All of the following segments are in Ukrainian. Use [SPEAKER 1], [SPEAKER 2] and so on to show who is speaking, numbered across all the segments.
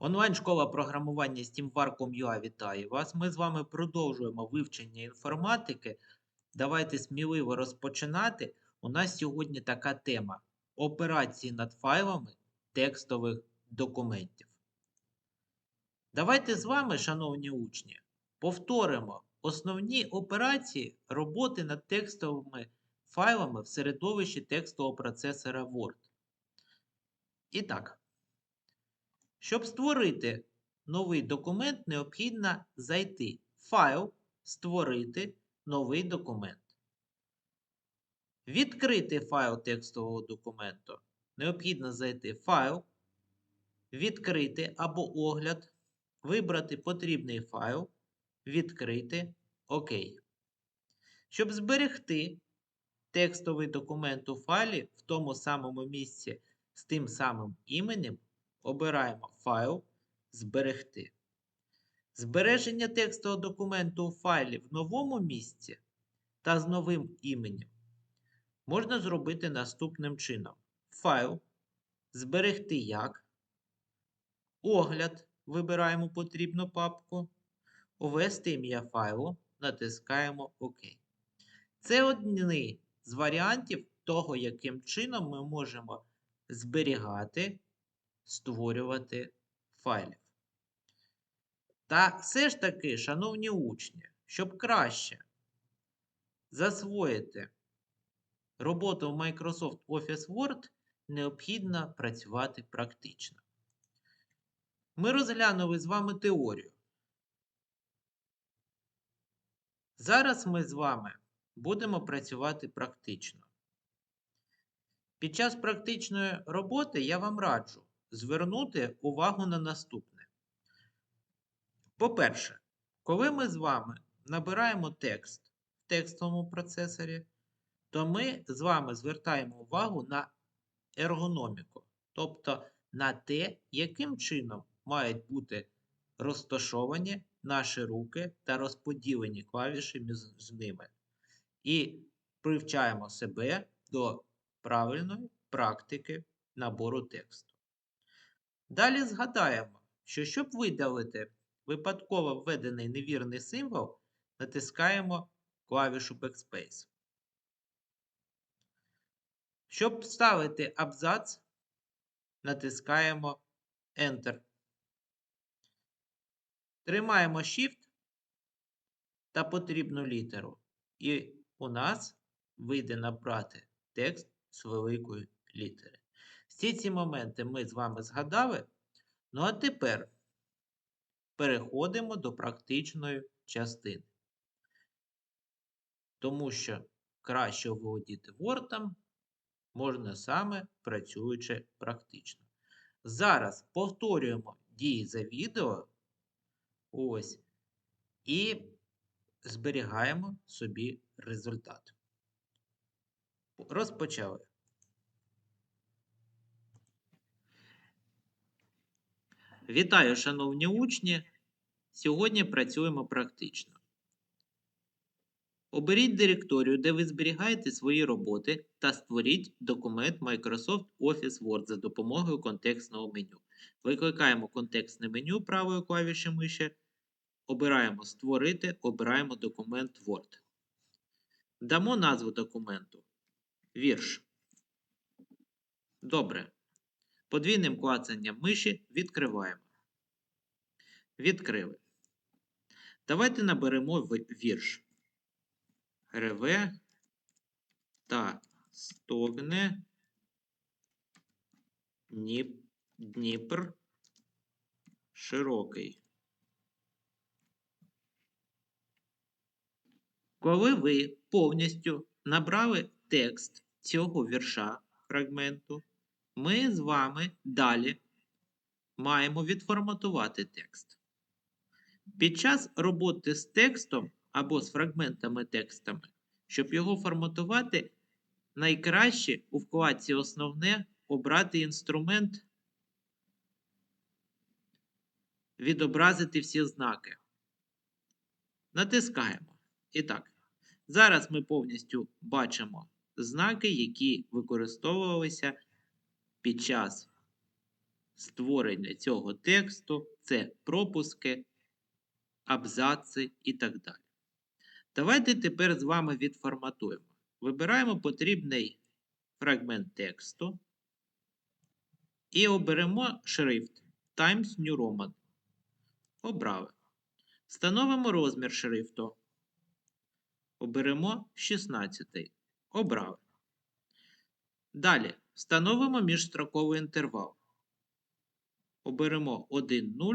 [SPEAKER 1] Онлайн-школа програмування SteamVar.com.ua вітає вас. Ми з вами продовжуємо вивчення інформатики. Давайте сміливо розпочинати. У нас сьогодні така тема операції над файлами текстових документів. Давайте з вами, шановні учні, повторимо основні операції роботи над текстовими файлами в середовищі текстового процесора Word. І так. Щоб створити новий документ, необхідно зайти в файл, створити новий документ. Відкрити файл текстового документу. Необхідно зайти в файл, відкрити або огляд, вибрати потрібний файл, відкрити ОК. Щоб зберегти текстовий документ у файлі в тому самому місці з тим самим іменем, обираємо файл Зберегти. Збереження текстового документу у файлі в новому місці та з новим іменем можна зробити наступним чином: файл Зберегти як. Огляд. Вибираємо потрібну папку. Ввести ім'я файлу, натискаємо ОК. Це один з варіантів того, яким чином ми можемо зберігати створювати файлів. Та все ж таки, шановні учні, щоб краще засвоїти роботу в Microsoft Office Word, необхідно працювати практично. Ми розглянули з вами теорію. Зараз ми з вами будемо працювати практично. Під час практичної роботи я вам раджу звернути увагу на наступне. По-перше, коли ми з вами набираємо текст в текстовому процесорі, то ми з вами звертаємо увагу на ергономіку, тобто на те, яким чином мають бути розташовані наші руки та розподілені клавіші між ними. І привчаємо себе до правильної практики набору тексту. Далі згадаємо, що щоб видалити випадково введений невірний символ, натискаємо клавішу Backspace. Щоб вставити абзац, натискаємо Enter. Тримаємо Shift та потрібну літеру. І у нас вийде набрати текст з великої літери. Всі ці моменти ми з вами згадали. Ну а тепер переходимо до практичної частини. Тому що краще володіти Word можна саме працюючи практично. Зараз повторюємо дії за відео. Ось. І зберігаємо собі результат. Розпочали. Вітаю, шановні учні! Сьогодні працюємо практично. Оберіть директорію, де ви зберігаєте свої роботи, та створіть документ Microsoft Office Word за допомогою контекстного меню. Викликаємо контекстне меню правою клавіші миші, обираємо Створити, обираємо документ Word. Дамо назву документу. Вірш. Добре. Подвійним клацанням миші відкриваємо. Відкрили. Давайте наберемо вірш. Реве та стогне Дніпр широкий. Коли ви повністю набрали текст цього вірша фрагменту, ми з вами далі маємо відформатувати текст. Під час роботи з текстом або з фрагментами текстами, щоб його форматувати, найкраще у вкладці Основне обрати інструмент Відобразити всі знаки. Натискаємо. І так, зараз ми повністю бачимо знаки, які використовувалися під час створення цього тексту, це пропуски, абзаци і так далі. Давайте тепер з вами відформатуємо. Вибираємо потрібний фрагмент тексту і оберемо шрифт Times New Roman. Обрали. Встановимо розмір шрифту. Оберемо 16. Обрали. Далі встановимо міжстроковий інтервал. Оберемо 1, 0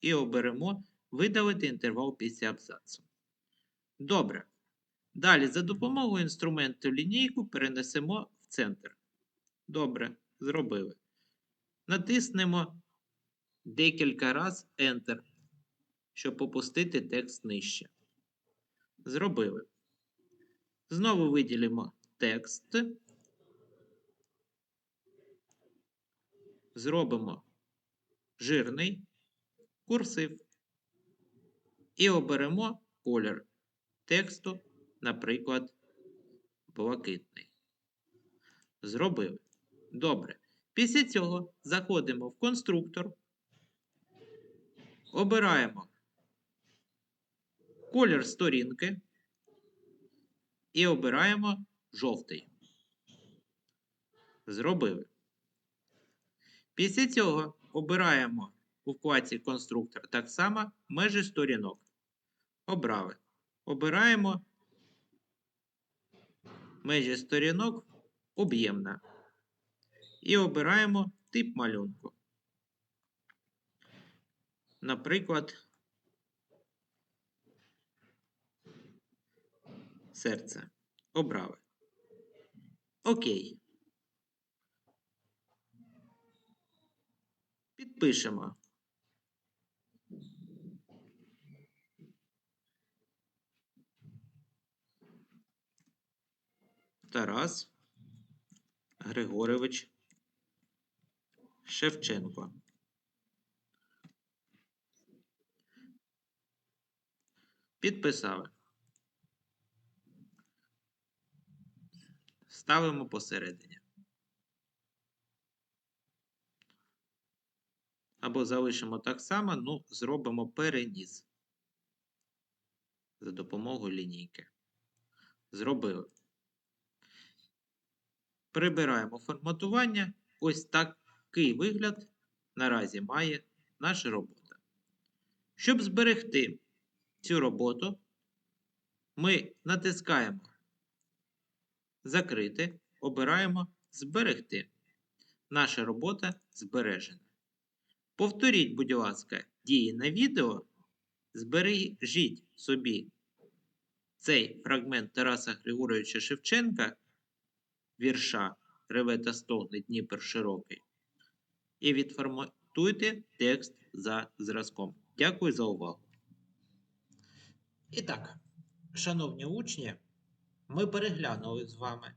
[SPEAKER 1] і оберемо видалити інтервал після абзацу. Добре. Далі за допомогою інструменту лінійку перенесемо в центр. Добре, зробили. Натиснемо декілька разів Enter, щоб опустити текст нижче. Зробили. Знову виділимо текст. Зробимо жирний курсив і оберемо колір тексту, наприклад, блакитний. Зробили. Добре. Після цього заходимо в конструктор, обираємо колір сторінки і обираємо жовтий. Зробили. Після цього обираємо у вкладці конструктор так само межі сторінок. Обрали. Обираємо межі сторінок об'ємна. І обираємо тип малюнку. Наприклад, серце. Обрали. Окей. Підпишемо. Тарас Григорович Шевченко. Підписали. Ставимо посередині. Або залишимо так само, ну, зробимо переніс за допомогою лінійки. Зробили. Прибираємо форматування. Ось такий вигляд наразі має наша робота. Щоб зберегти цю роботу, ми натискаємо Закрити, обираємо Зберегти. Наша робота збережена. Повторіть, будь ласка, дії на відео. Збережіть собі цей фрагмент Тараса Григоровича Шевченка, вірша Реве та стогне Дніпр широкий. І відформатуйте текст за зразком. Дякую за увагу. І так, шановні учні, ми переглянули з вами.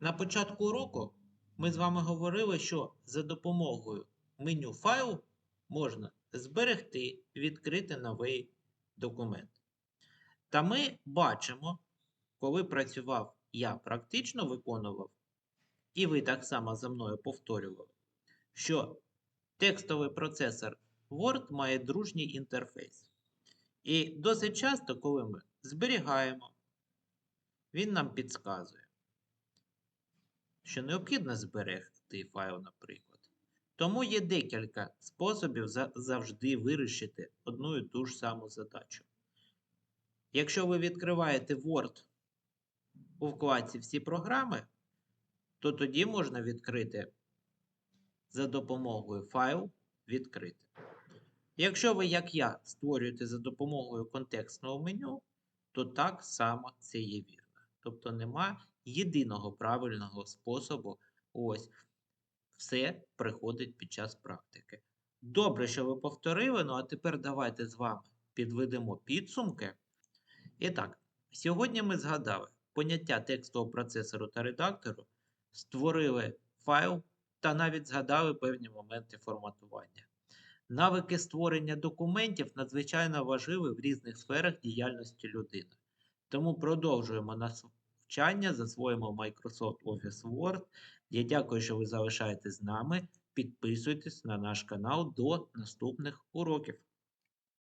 [SPEAKER 1] На початку уроку ми з вами говорили, що за допомогою меню файл можна зберегти, відкрити новий документ. Та ми бачимо, коли працював я практично виконував, і ви так само за мною повторювали, що текстовий процесор Word має дружній інтерфейс. І досить часто, коли ми зберігаємо, він нам підказує, що необхідно зберегти файл, наприклад. Тому є декілька способів завжди вирішити одну і ту ж саму задачу. Якщо ви відкриваєте Word у вкладці всі програми, то тоді можна відкрити за допомогою файл відкрити. Якщо ви, як я, створюєте за допомогою контекстного меню, то так само це є вірно. Тобто нема єдиного правильного способу. Ось все приходить під час практики. Добре, що ви повторили, ну а тепер давайте з вами підведемо підсумки. І так, сьогодні ми згадали поняття текстового процесору та редактору, створили файл та навіть згадали певні моменти форматування. Навики створення документів надзвичайно важливі в різних сферах діяльності людини. Тому продовжуємо навчання, засвоїмо Microsoft Office Word. Я дякую, що ви залишаєтесь з нами. підписуйтесь на наш канал до наступних уроків.